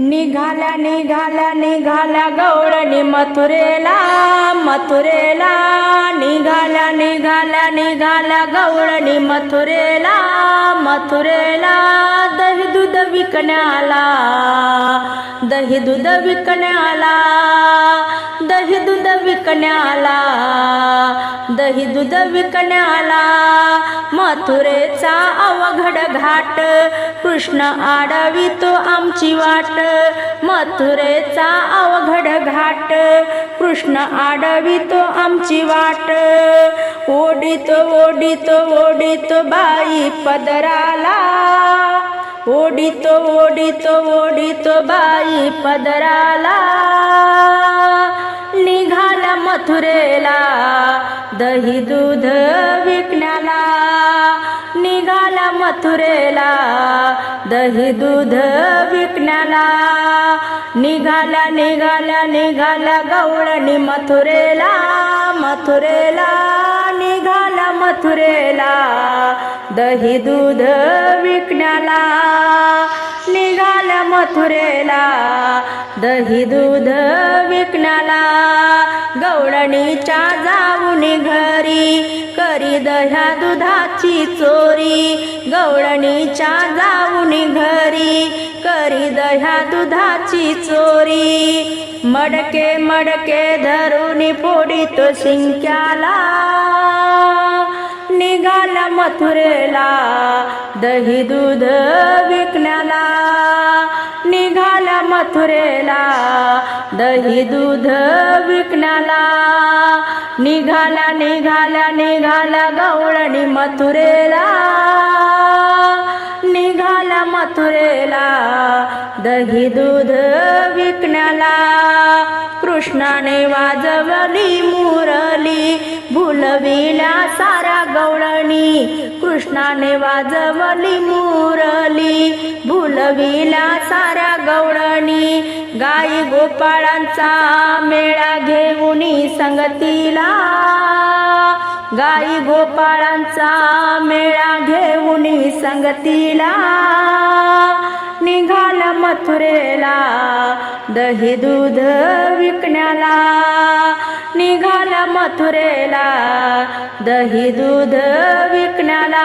निघाला निघाला निघाला गौडणी मथुरेला मथुरेला. निघाला निघाला निघाला गौडणी मथुरेला मथुरेला. दही दूध विकण्याला दही दूध विकण्याला. दही दूध विकण्याला दही दूध विकण्याला. मथुरेचा अवघड घाट कृष्ण आडवितो आमची वाट. मथुरेचा अवघड घाट कृष्ण आडवितो आमची वाट. ओढितो ओढितो ओढितो बाई पदराला. ओढितो ओढितो ओढितो बाई पदराला. मथुरेला दही दूध विकण्याला. निघाला मथुरेला दही दूध विकण्याला. निघाला निघाला निघाला गवळणी मथुरेला मथुरेला निघाला मथुरेला दही दूध विकण्याला. निघाला मथुरेला. दही दूध विकण्याला. गवळणीच्या जाऊन घरी करी दह्या दुधाची चोरी. गवळणीच्या जाऊन घरी करी दह्या दुधाची चोरी. मडके मडके धरून पोडितो शिंक्याला. निघाला मथुरेला दही दूध विकण्याला. निघाला मथुरेला दही दूध विकण्याला. निघाला निघाला निघाला गवळणी मथुरेला. निघाला मथुरेला दही दूध विकण्याला. कृष्णाने वाजवली मुरली भुलविला सारा गवळणी. कृष्णाने वाजवली मुरली भुलविला सारा गवळणी. गाई गोपाळांचा मेळा घेऊन संगतीला. गाई गोपाळांचा मेळा घेऊन संगतीला. मथुरेला दही दूध विकण्याला. निघाला मथुरेला दही दूध विकण्याला.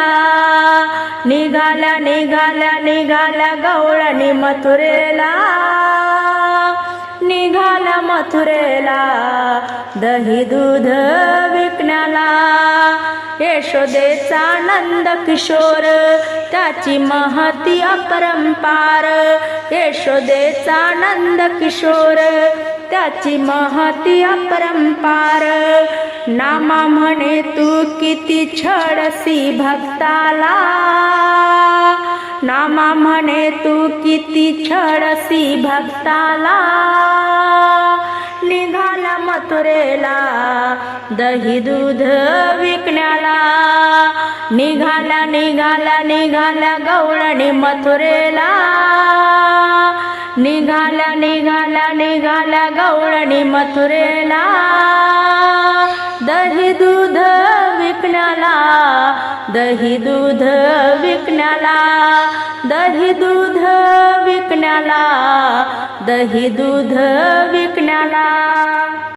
निघाला निघाला निघाला गवळणी मथुरेला. निघाला मथुरेला दही दूध विकण्याला. यशोदेचा नंद किशोर त्याची महती अपरंपार यशोदेचा नंद किशोर. त्याची महती अपरंपार नामा म्हणे तू किती छडसी भक्ताला. नामा म्हणे तू किती छडसी भक्ताला. निघा मथुरेला दही दूध विकण्याला. निघाला निघाला निघाला गवळणी मथुरेला. निघाला निघाला निघाला गवळणी मथुरेला. दही दूध विकण्याला दही दूध विकण्याला. दही दूध विकण्याला दही दूध विकण्याला.